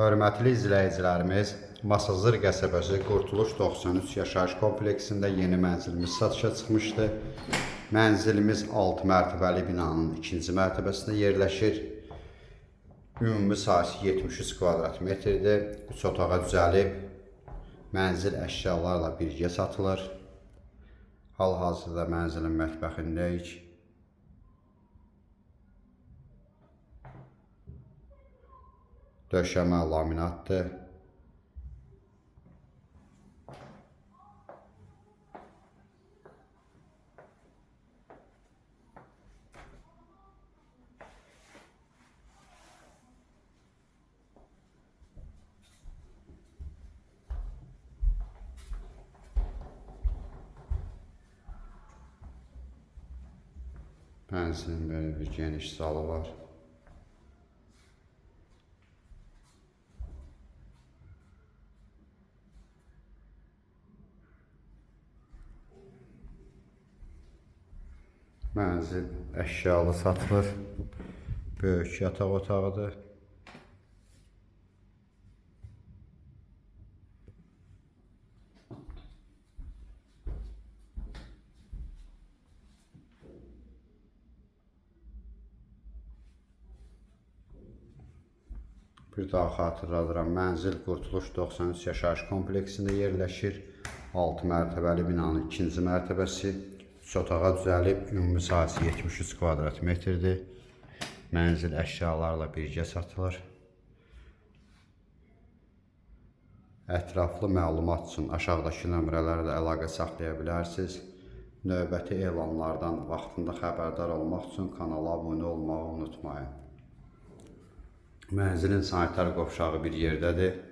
Hörmətli izləyicilərimiz, Masazır qəsəbəsi Qurtuluş 93 yaşayış kompleksində yeni mənzilimiz satışa çıxmışdı. Mənzilimiz 6 mərtəbəli binanın ikinci mərtəbəsində yerləşir. Ümumi sahəsi 73 kvadrat metrdir. 3 otağa düzəlib. Mənzil əşyalarla birgə satılır. Hal-hazırda mənzilin mətbəxindəyik. Döşəmə laminatdır. Mənzilin böyle bir geniş salı var. Mənzil əşyalı satılır. Böyük yataq otağıdır. Bir daha xatırladıram. Mənzil Qurtuluş 93 yaşayış kompleksində yerləşir. 6 mərtəbəli binanın ikinci mərtəbəsi. 3 otağa düzəlib, ümumi sahəsi 73 kvadrat metrdir. Mənzil əşyalarla birgə satılır. Ətraflı məlumat üçün aşağıdakı nömrələrlə əlaqə saxlaya bilərsiniz. Növbəti elanlardan vaxtında xəbərdar olmaq üçün kanala abunə olmağı unutmayın. Mənzilin sanitar qovşağı bir yerdədir.